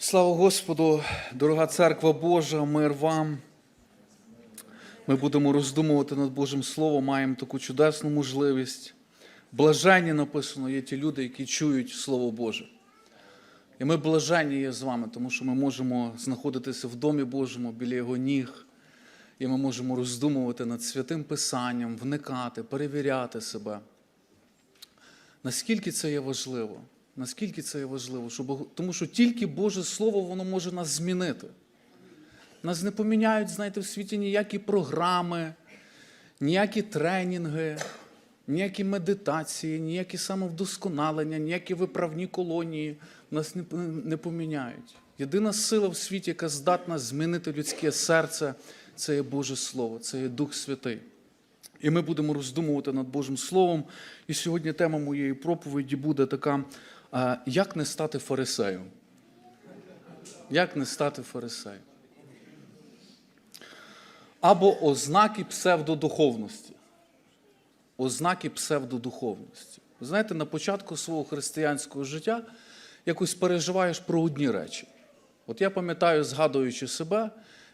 Слава Господу, дорога церква Божа, мир вам. Ми будемо роздумувати над Божим Словом, маємо таку чудесну можливість. Блаженні написано є ті люди, які чують Слово Боже. І ми блаженні є з вами, тому що ми можемо знаходитися в домі Божому біля Його ніг, і ми можемо роздумувати над святим Писанням, вникати, перевіряти себе. Наскільки це є важливо? Наскільки це важливо? Щоб, тому що тільки Боже Слово воно може нас змінити. Нас не поміняють, знаєте, в світі ніякі програми, ніякі тренінги, ніякі медитації, ніякі самовдосконалення, ніякі виправні колонії нас не, не поміняють. Єдина сила в світі, яка здатна змінити людське серце, це є Боже Слово, це є Дух Святий. І ми будемо роздумувати над Божим Словом. І сьогодні тема моєї проповіді буде така: як не стати фарисеєм? Як не стати фарисеєм? Або ознаки псевдодуховності. Ознаки псевдодуховності. Ви знаєте, на початку свого християнського життя якось переживаєш про одні речі. От я пам'ятаю, згадуючи себе,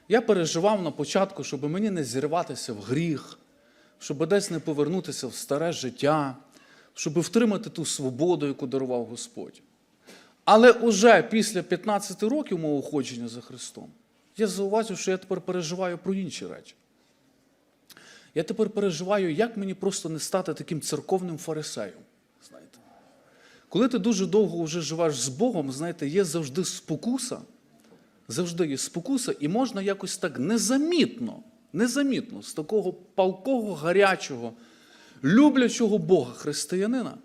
я переживав на початку, щоб мені не зірватися в гріх, щоб десь не повернутися в старе життя, щоб втримати ту свободу, яку дарував Господь. Але уже після 15 років мого ходження за Христом, я зауважив, що я тепер переживаю про інші речі. Я тепер переживаю, як мені просто не стати таким церковним фарисеєм. Знаєте. Коли ти дуже довго вже живеш з Богом, знаєте, є завжди спокуса, завжди є спокуса, і можна якось так незамітно, незамітно, з такого палкого, гарячого, люблячого Бога християнина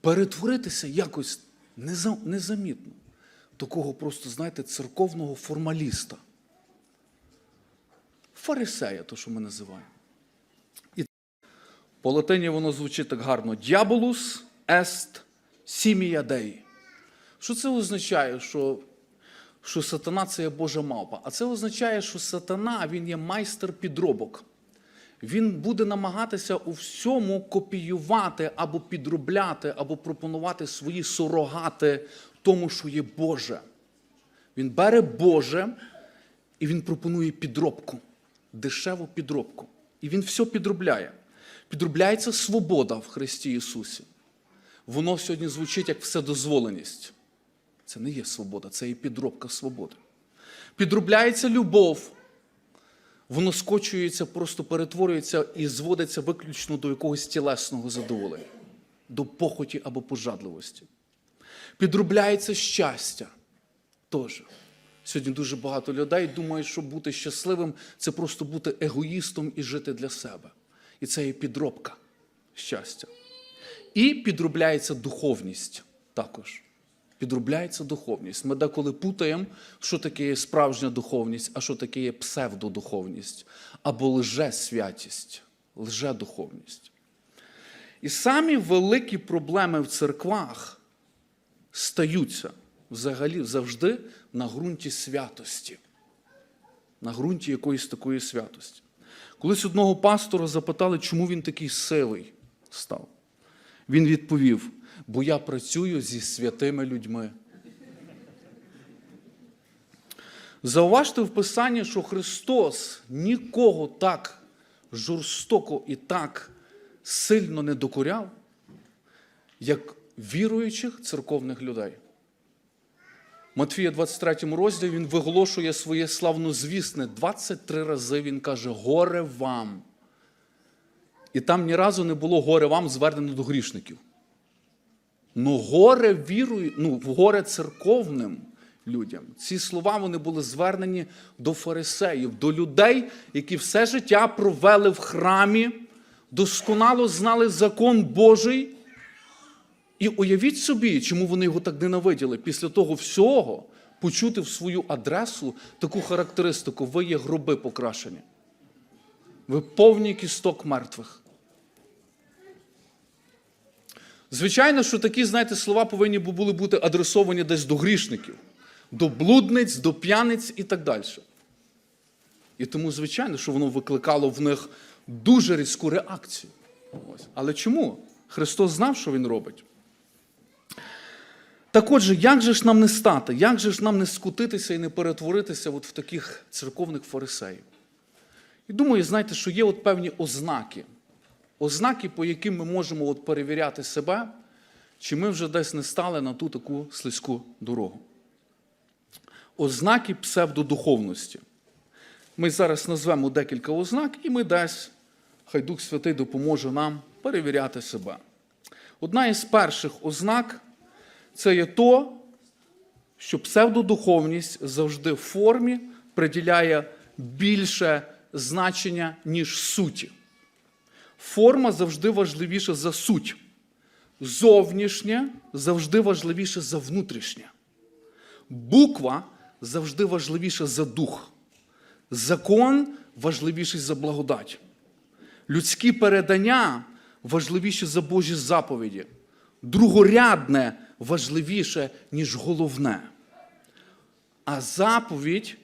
перетворитися якось незамітно. Такого просто, знаєте, церковного формаліста. Фарисея, то, що ми називаємо. І по латині воно звучить так гарно: Діаболус ест сімія Дей. Що це означає? Що, що сатана це є Божа мавпа. А це означає, що сатана він є майстер підробок. Він буде намагатися у всьому копіювати або підробляти, або пропонувати свої сурогати тому, що є Боже. Він бере Боже і він пропонує підробку, дешеву підробку. І він все підробляє. Підробляється свобода в Христі Ісусі. Воно сьогодні звучить як вседозволеність. Це не є свобода, це є підробка свободи. Підробляється любов. Воно скочується, просто перетворюється і зводиться виключно до якогось тілесного задоволення, до похоті або пожадливості. Підробляється щастя. Теж. Сьогодні дуже багато людей думають, що бути щасливим це просто бути егоїстом і жити для себе. І це є підробка щастя. І підробляється духовність також. Підробляється духовність. Ми деколи путаємо, що таке є справжня духовність, а що таке є псевдодуховність або лже-святість, лже-духовність. І самі великі проблеми в церквах стаються взагалі завжди на ґрунті святості, на ґрунті якоїсь такої святості. Колись одного пастора запитали, чому він такий сивий став. Він відповів: бо я працюю зі святими людьми. Зауважте в Писанні, що Христос нікого так жорстоко і так сильно не докоряв, як віруючих церковних людей. Матфія 23 розділі він виголошує своє славнозвісне 23 рази він каже: горе вам. І там ні разу не було горе вам звернено до грішників. Ну, горе вірую, ну, горе церковним людям. Ці слова вони були звернені до фарисеїв, до людей, які все життя провели в храмі, досконало знали закон Божий. І уявіть собі, чому вони його так ненавиділи. Після того всього почути в свою адресу таку характеристику: ви є гроби покрашені. Ви повні кісток мертвих. Звичайно, що такі, знаєте, слова повинні були бути адресовані десь до грішників, до блудниць, до п'яниць і так далі. І тому, звичайно, що воно викликало в них дуже різку реакцію. Ось. Але чому? Христос знав, що Він робить. Так отже, як же ж нам не стати? Як же ж нам не скутитися і не перетворитися от в таких церковних фарисеїв? І думаю, знаєте, що є от певні ознаки. Ознаки, по яким ми можемо от перевіряти себе, чи ми вже десь не стали на ту таку слизьку дорогу. Ознаки псевдодуховності. Ми зараз назвемо декілька ознак, і ми десь, хай Дух Святий допоможе нам перевіряти себе. Одна із перших ознак це є то, що псевдодуховність завжди в формі приділяє більше значення, ніж суті. Форма завжди важливіша за суть. Зовнішнє завжди важливіше за внутрішнє. Буква завжди важливіша за дух. Закон важливіший за благодать. Людські передання важливіші за Божі заповіді. Другорядне важливіше, ніж головне. А заповідь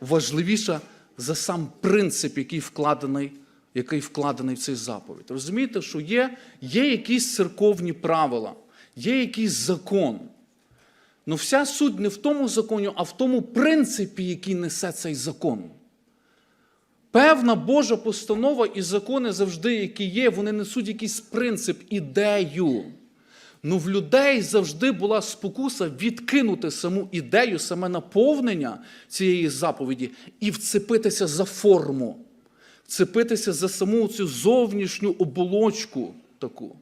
важливіша за сам принцип, який вкладений, який вкладений в цей заповідь. Розумієте, що є, є якісь церковні правила, є якийсь закон. Ну вся суть не в тому законі, а в тому принципі, який несе цей закон. Певна Божа постанова і закони завжди, які є, вони несуть якийсь принцип, ідею. Ну в людей завжди була спокуса відкинути саму ідею, саме наповнення цієї заповіді і вцепитися за форму, вцепитися за саму цю зовнішню оболочку таку.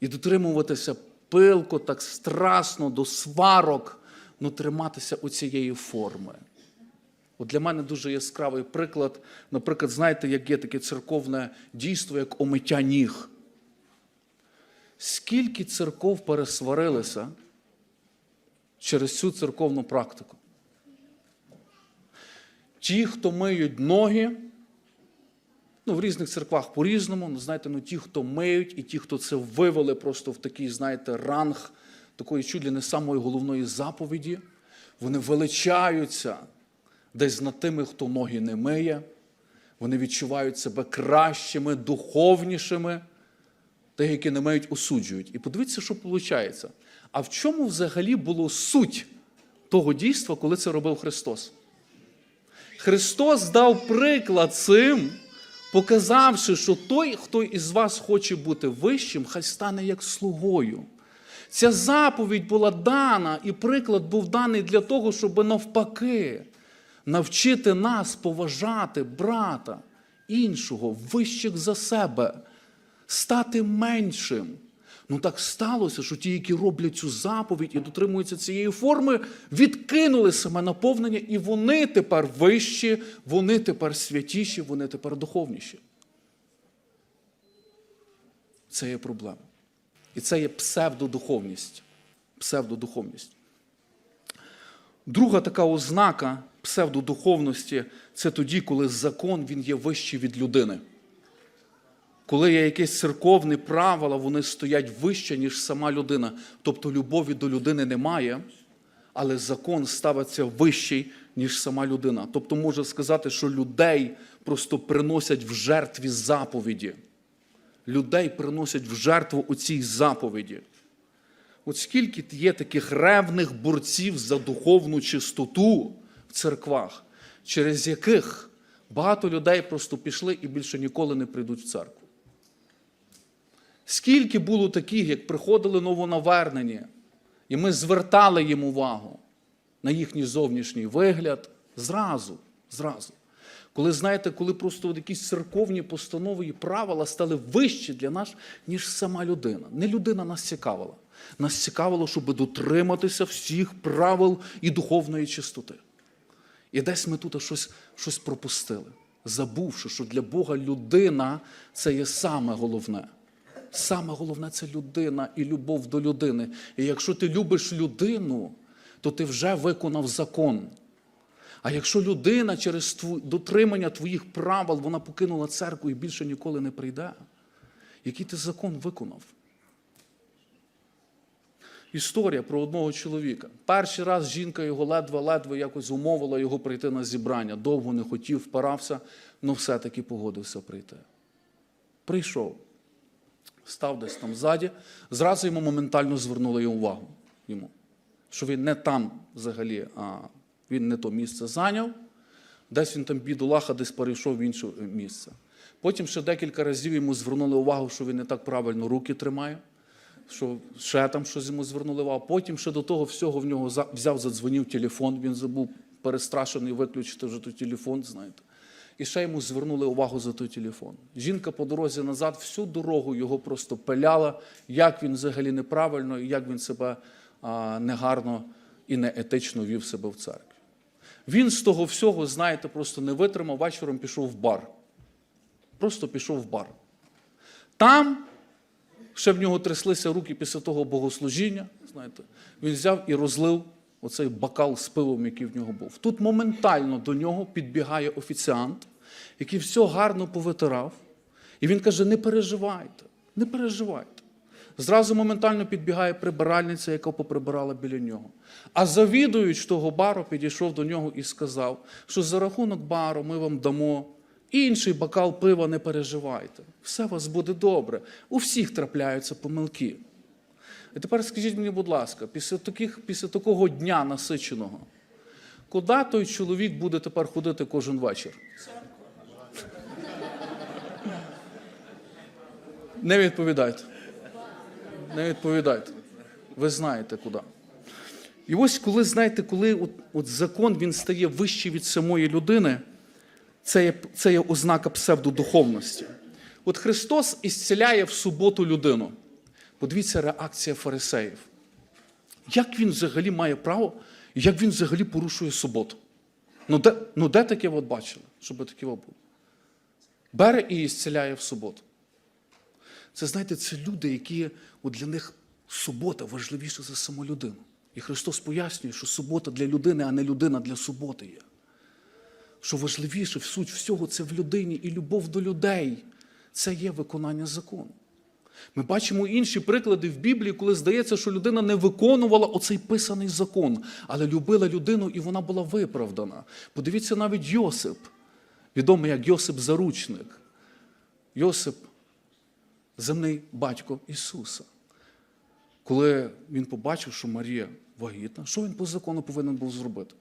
І дотримуватися пилко, так страсно, до сварок, ну триматися оцієї форми. От для мене дуже яскравий приклад. Наприклад, знаєте, як є таке церковне дійство, як омиття ніг. Скільки церков пересварилися через цю церковну практику? Ті, хто миють ноги, ну, в різних церквах по-різному, ну, знаєте, ну, ті, хто миють, і ті, хто це вивели просто в такий, знаєте, ранг такої чудлі не самої головної заповіді, вони величаються десь над тими, хто ноги не миє. Вони відчувають себе кращими, духовнішими, тих, які не мають, осуджують. І подивіться, що виходить. А в чому взагалі було суть того дійства, коли це робив Христос? Христос дав приклад цим, показавши, що той, хто із вас хоче бути вищим, хай стане як слугою. Ця заповідь була дана, і приклад був даний для того, щоб навпаки навчити нас поважати брата іншого, вищих за себе, стати меншим. Ну так сталося, що ті, які роблять цю заповідь і дотримуються цієї форми, відкинули саме наповнення, і вони тепер вищі, вони тепер святіші, вони тепер духовніші. Це є проблема. І це є псевдодуховність. Псевдодуховність. Друга така ознака псевдодуховності це тоді, коли закон він є вищий від людини. Коли є якесь церковне правило, вони стоять вище, ніж сама людина. Тобто любові до людини немає, але закон ставиться вищий, ніж сама людина. Тобто можна сказати, що людей просто приносять в жертві заповіді. Людей приносять в жертву у цій заповіді. От скільки є таких ревних борців за духовну чистоту в церквах, через яких багато людей просто пішли і більше ніколи не прийдуть в церкву. Скільки було таких, як приходили новонавернені, і ми звертали їм увагу на їхній зовнішній вигляд зразу, зразу. Коли знаєте, коли просто якісь церковні постанови і правила стали вищі для нас, ніж сама людина. Не людина нас цікавила. Нас цікавило, щоб дотриматися всіх правил і духовної чистоти. І десь ми тут щось, щось пропустили, забувши, що для Бога людина це є саме головне. Саме головне це людина і любов до людини. І якщо ти любиш людину, то ти вже виконав закон. А якщо людина через дотримання твоїх правил вона покинула церкву і більше ніколи не прийде, який ти закон виконав? Історія про одного чоловіка. Перший раз жінка його ледве-ледве якось умовила його прийти на зібрання. Довго не хотів, впирався, але все-таки погодився прийти. Прийшов. Став десь там ззаді, зразу йому моментально звернули увагу йому, що він не там взагалі, а він не то місце зайняв, десь він там бідолаха, десь перейшов в інше місце. Потім ще декілька разів йому звернули увагу, що він не так правильно руки тримає, що ще там щось йому звернули увагу. Потім ще до того всього в нього взяв, задзвонив телефон, він забув перестрашений виключити вже той телефон, знаєте. І ще йому звернули увагу за той телефон. Жінка по дорозі назад всю дорогу його просто пиляла, як він взагалі неправильно, і як він себе негарно і неетично вів себе в церкві. Він з того всього, знаєте, просто не витримав, вечором пішов в бар. Просто пішов в бар. Там ще в нього тряслися руки після того богослужіння. Знаєте, він взяв і розлив оцей бокал з пивом, який в нього був. Тут моментально до нього підбігає офіціант, який все гарно повитирав. І він каже: не переживайте, не переживайте. Зразу моментально підбігає прибиральниця, яка поприбирала біля нього. А завідуючий того бару підійшов до нього і сказав, що за рахунок бару ми вам дамо інший бокал пива, не переживайте. Все у вас буде добре. У всіх трапляються помилки. І тепер скажіть мені, будь ласка, після, таких, після такого дня насиченого, куди той чоловік буде тепер ходити кожен вечір? Не відповідайте. Не відповідайте. Ви знаєте куди. І ось коли, знаєте, коли от, от закон він стає вищий від самої людини, це є, це є ознака псевдодуховності. От Христос ісціляє в суботу людину. Подивіться реакція фарисеїв. Як він взагалі має право, як він взагалі порушує суботу? Ну де, ну де таке от бачили, щоб таке було? Бере і ісціляє в суботу. Це, знаєте, це люди, які от для них субота важливіша за саму людину. І Христос пояснює, що субота для людини, а не людина для суботи є. Що важливіше в суть всього це в людині і любов до людей. Це є виконання закону. Ми бачимо інші приклади в Біблії, коли здається, що людина не виконувала оцей писаний закон, але любила людину і вона була виправдана. Подивіться навіть Йосип, відомий як Йосип Заручник. Йосип земний батько Ісуса. Коли він побачив, що Марія вагітна, що він по закону повинен був зробити?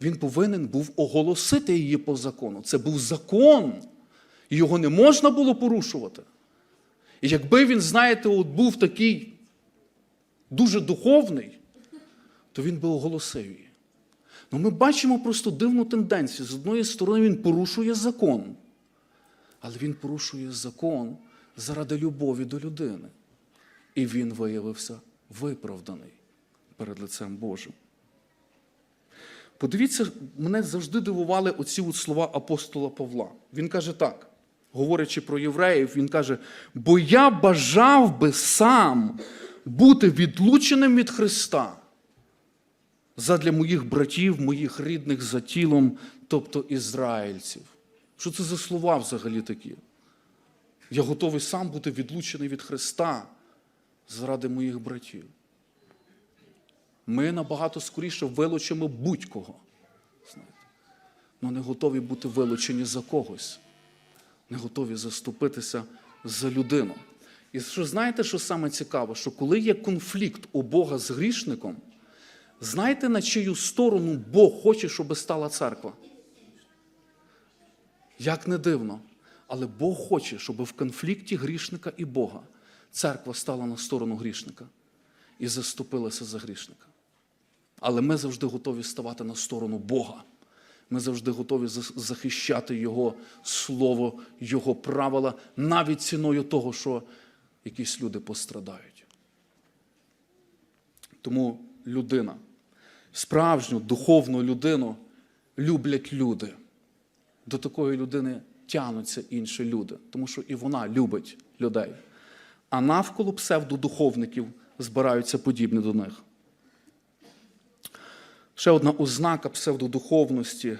Він повинен був оголосити її по закону. Це був закон, і його не можна було порушувати. І якби він, знаєте, от був такий дуже духовний, то він би оголосив її. Ну ми бачимо просто дивну тенденцію. З одної сторони, він порушує закон, але він порушує закон заради любові до людини. І він виявився виправданий перед лицем Божим. Подивіться, мене завжди дивували оці от слова апостола Павла. Він каже так, говорячи про євреїв, він каже: бо я бажав би сам бути відлученим від Христа задля моїх братів, моїх рідних за тілом, тобто ізраїльців. Що це за слова взагалі такі? Я готовий сам бути відлучений від Христа заради моїх братів. Ми набагато скоріше вилучимо будь-кого. Але не готові бути вилучені за когось, не готові заступитися за людину. І що знаєте, що саме цікаво, що коли є конфлікт у Бога з грішником, знаєте, на чию сторону Бог хоче, щоб стала церква? Як не дивно, але Бог хоче, щоб в конфлікті грішника і Бога церква стала на сторону грішника і заступилася за грішника. Але ми завжди готові ставати на сторону Бога. Ми завжди готові захищати Його слово, Його правила, навіть ціною того, що якісь люди пострадають. Тому людина, справжню духовну людину люблять люди. До такої людини тянуться інші люди, тому що і вона любить людей. А навколо псевдодуховників збираються подібні до них. Ще одна ознака псевдодуховності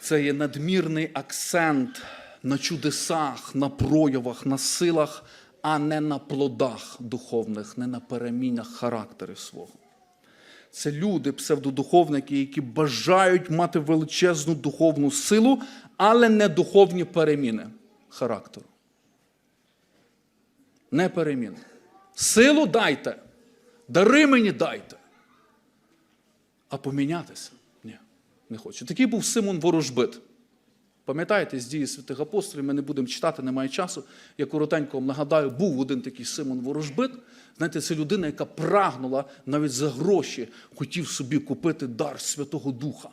це є надмірний акцент на чудесах, на проявах, на силах, а не на плодах духовних, не на перемінах характеру свого. Це люди, псевдодуховники, які бажають мати величезну духовну силу, але не духовні переміни характеру. Неперемінне. Силу дайте, дари мені дайте. А помінятися? Ні, не хочу. Такий був Симон Ворожбит. Пам'ятаєте, з дії святих апостолів, ми не будемо читати, немає часу. Я коротенько вам нагадаю, був один такий Симон Ворожбит. Знаєте, це людина, яка прагнула навіть за гроші, хотів собі купити дар Святого Духа,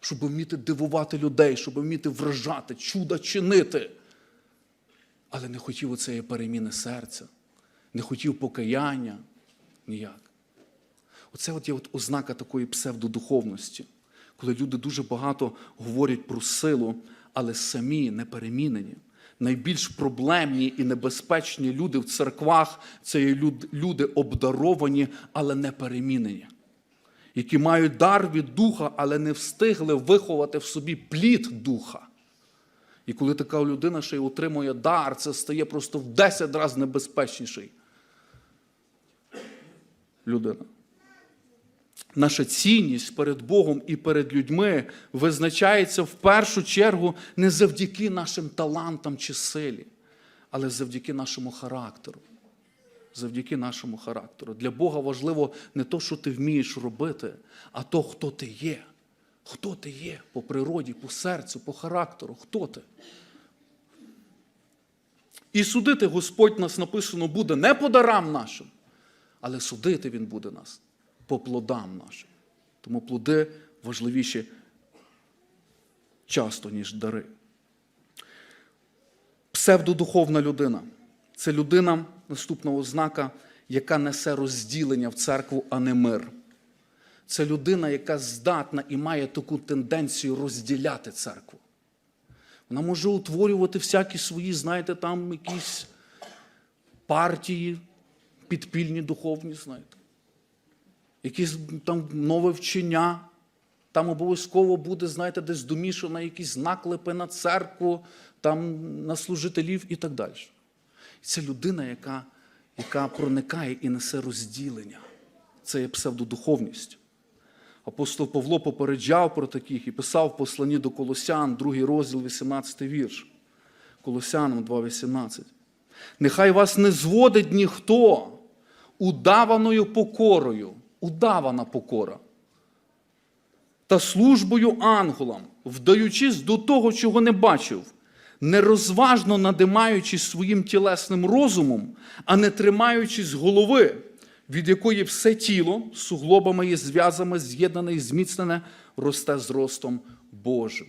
щоб вміти дивувати людей, щоб вміти вражати, чуда чинити. Але не хотів оцеї переміни серця, не хотів покаяння ніяк. Оце от є от ознака такої псевдодуховності, коли люди дуже багато говорять про силу, але самі не перемінені. Найбільш проблемні і небезпечні люди в церквах це є люди обдаровані, але не перемінені, які мають дар від духа, але не встигли виховати в собі плід духа. І коли така людина ще й отримує дар, це стає просто в 10 разів небезпечніший людина. Наша цінність перед Богом і перед людьми визначається в першу чергу не завдяки нашим талантам чи силі, але завдяки нашому характеру. Завдяки нашому характеру. Для Бога важливо не то, що ти вмієш робити, а то, хто ти є. Хто ти є по природі, по серцю, по характеру. Хто ти? І судити Господь нас написано буде не по дарам нашим, але судити Він буде нас по плодам нашим. Тому плоди важливіші часто, ніж дари. Псевдодуховна людина це людина, наступна ознака, яка несе розділення в церкву, а не мир. Це людина, яка здатна і має таку тенденцію розділяти церкву. Вона може утворювати всякі свої, знаєте, там якісь партії, підпільні духовні, знаєте якісь там нове вчення. Там обов'язково буде, знаєте, десь домішано якісь наклепи на церкву, там на служителів і так далі. Це людина, яка, яка проникає і несе розділення. Це є псевдодуховність. Апостол Павло попереджав про таких і писав в посланні до Колосян, другий розділ, 18 вірш. Колосянам 2,18. Нехай вас не зводить ніхто удаваною покорою, удавана покора та службою ангелам, вдаючись до того, чого не бачив, нерозважно надимаючись своїм тілесним розумом, а не тримаючись голови, від якої все тіло суглобами і зв'язами з'єднане і зміцнене, росте зростом Божим.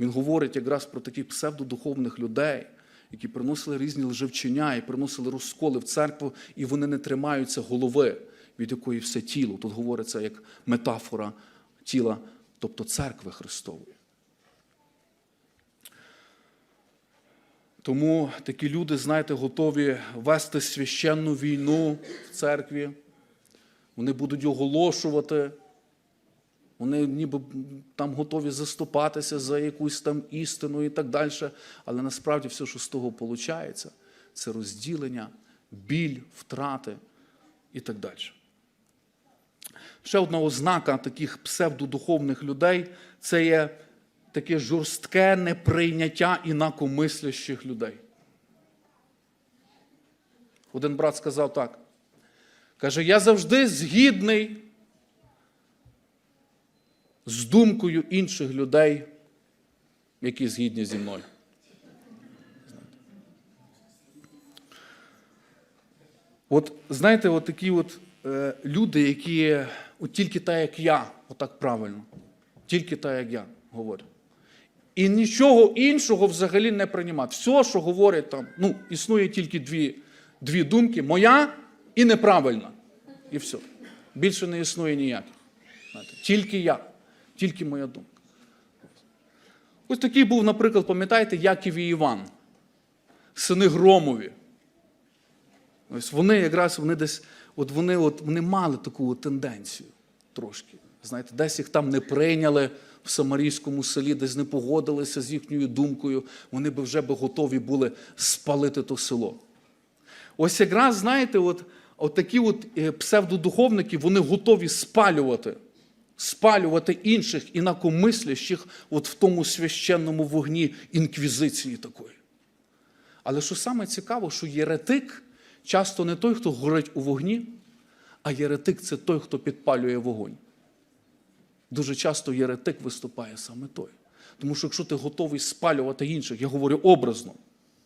Він говорить якраз про таких псевдодуховних людей, які приносили різні лжевчення і приносили розколи в церкву, і вони не тримаються голови, від якої все тіло. Тут говориться як метафора тіла, тобто церкви Христової. Тому такі люди, знаєте, готові вести священну війну в церкві. Вони будуть оголошувати. Вони ніби там готові заступатися за якусь там істину і так далі. Але насправді все, що з того виходить, це розділення, біль, втрати і так далі. Ще одна ознака таких псевдодуховних людей це є таке жорстке неприйняття інакомислящих людей. Один брат сказав так. Каже, я завжди згідний з думкою інших людей, які згідні зі мною. От знаєте, от такі от е, люди, які от тільки так, як я, отак правильно, тільки так, як я говорю. І нічого іншого взагалі не приймати. Все, що говорять там, ну, існує тільки дві, дві думки: моя і неправильна. І все. Більше не існує ніяких. Тільки я, тільки моя думка. Ось такий був, наприклад, пам'ятаєте, Яків і Іван, сини Громові. Ось вони якраз вони десь, от вони, от, вони мали таку тенденцію трошки. Знаєте, десь їх там не прийняли в Самарійському селі, десь не погодилися з їхньою думкою, вони би вже готові були спалити то село. Ось якраз, знаєте, от, от такі от е, псевдодуховники, вони готові спалювати, спалювати інших інакомислящих от в тому священному вогні інквізиції такої. Але що саме цікаво, що єретик часто не той, хто горить у вогні, а єретик це той, хто підпалює вогонь. Дуже часто єретик виступає саме той. Тому що якщо ти готовий спалювати інших, я говорю образно,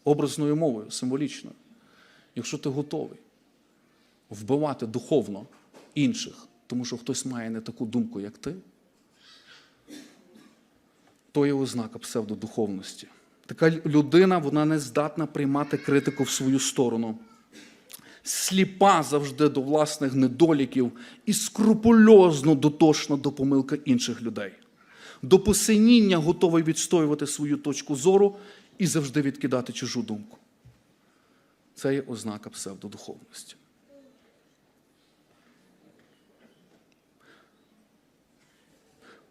образною мовою, символічною. Якщо ти готовий вбивати духовно інших, тому що хтось має не таку думку, як ти, то є ознака псевдодуховності. Така людина вона не здатна приймати критику в свою сторону. Сліпа завжди до власних недоліків і скрупульозно дотошна до помилки інших людей. До посиніння готовий відстоювати свою точку зору і завжди відкидати чужу думку. Це є ознака псевдодуховності.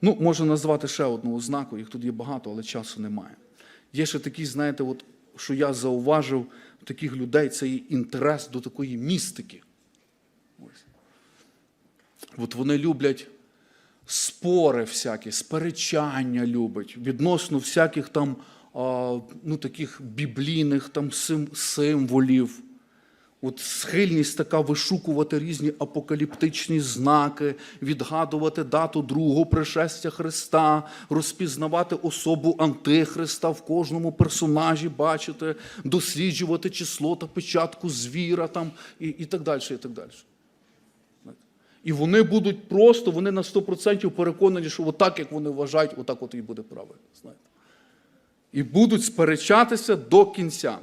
Ну, можна назвати ще одну ознаку, їх тут є багато, але часу немає. Є ще такі, знаєте, от, що я зауважив таких людей, це є інтерес до такої містики. От вони люблять спори всякі, сперечання люблять, відносно всяких там ну, таких біблійних там сим, символів. От схильність така вишукувати різні апокаліптичні знаки, відгадувати дату другого пришестя Христа, розпізнавати особу Антихриста в кожному персонажі, бачити, досліджувати число та печатку звіра там, і, і так далі. І так далі. І вони будуть просто, вони на 100% переконані, що отак, як вони вважають, отак от і буде правильно. Знаєте. І будуть сперечатися до кінця.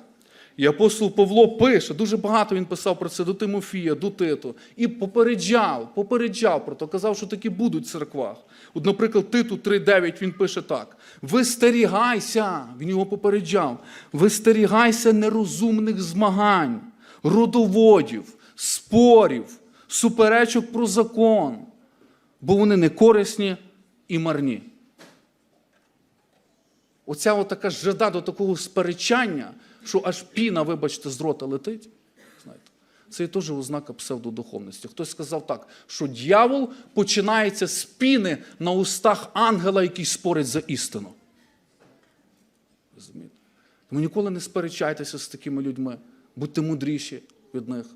І апостол Павло пише, дуже багато він писав про це до Тимофія, до Титу. І попереджав, попереджав про то, казав, що такі будуть в церквах. От, наприклад, Титу 3.9 він пише так: Вистерігайся, він його попереджав, вистерігайся нерозумних змагань, родоводів, спорів, суперечок про закон, бо вони не корисні і марні. Оця така жада до такого сперечання, що аж піна, вибачте, з рота летить. Знаєте, це є теж ознака псевдодуховності. Хтось сказав так, що дьявол починається з піни на устах ангела, який спорить за істину. Розумієте? Тому ніколи не сперечайтеся з такими людьми, будьте мудріші від них.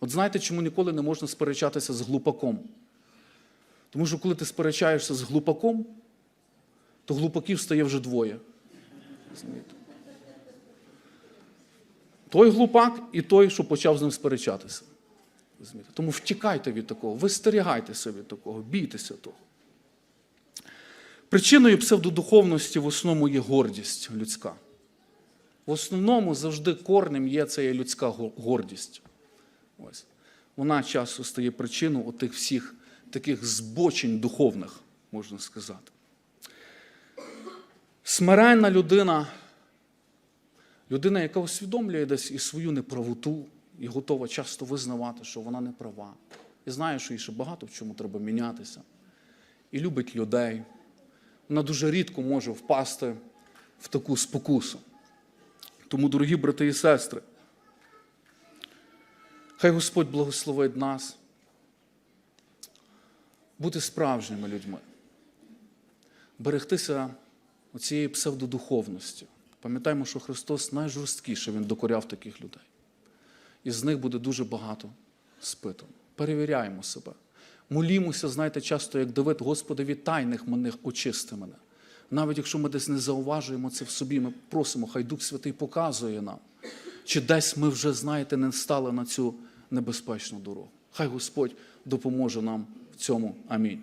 От знаєте, чому ніколи не можна сперечатися з глупаком? Тому що коли ти сперечаєшся з глупаком, то глупаків стає вже двоє. Розумієте? Той глупак і той, що почав з ним сперечатися. Тому втікайте від такого, вистерігайтеся від такого, бійтеся того. Причиною псевдодуховності в основному є гордість людська. В основному завжди корнем є це людська гордість. Ось. Вона часто стає причиною отих всіх таких збочень духовних, можна сказати. Смиренна людина, людина, яка усвідомлює десь і свою неправоту, і готова часто визнавати, що вона не права. І знає, що їй ще багато в чому треба мінятися. І любить людей. Вона дуже рідко може впасти в таку спокусу. Тому, дорогі брати і сестри, хай Господь благословить нас бути справжніми людьми, берегтися оцієї псевдодуховності. Пам'ятаємо, що Христос найжорсткіше Він докоряв таких людей. І з них буде дуже багато спитано. Перевіряємо себе. Молімося, знаєте, часто, як Давид, Господи, від тайних мене очисти мене. Навіть якщо ми десь не зауважуємо це в собі, ми просимо, хай Дух Святий показує нам, чи десь ми вже, знаєте, не стали на цю небезпечну дорогу. Хай Господь допоможе нам в цьому. Амінь.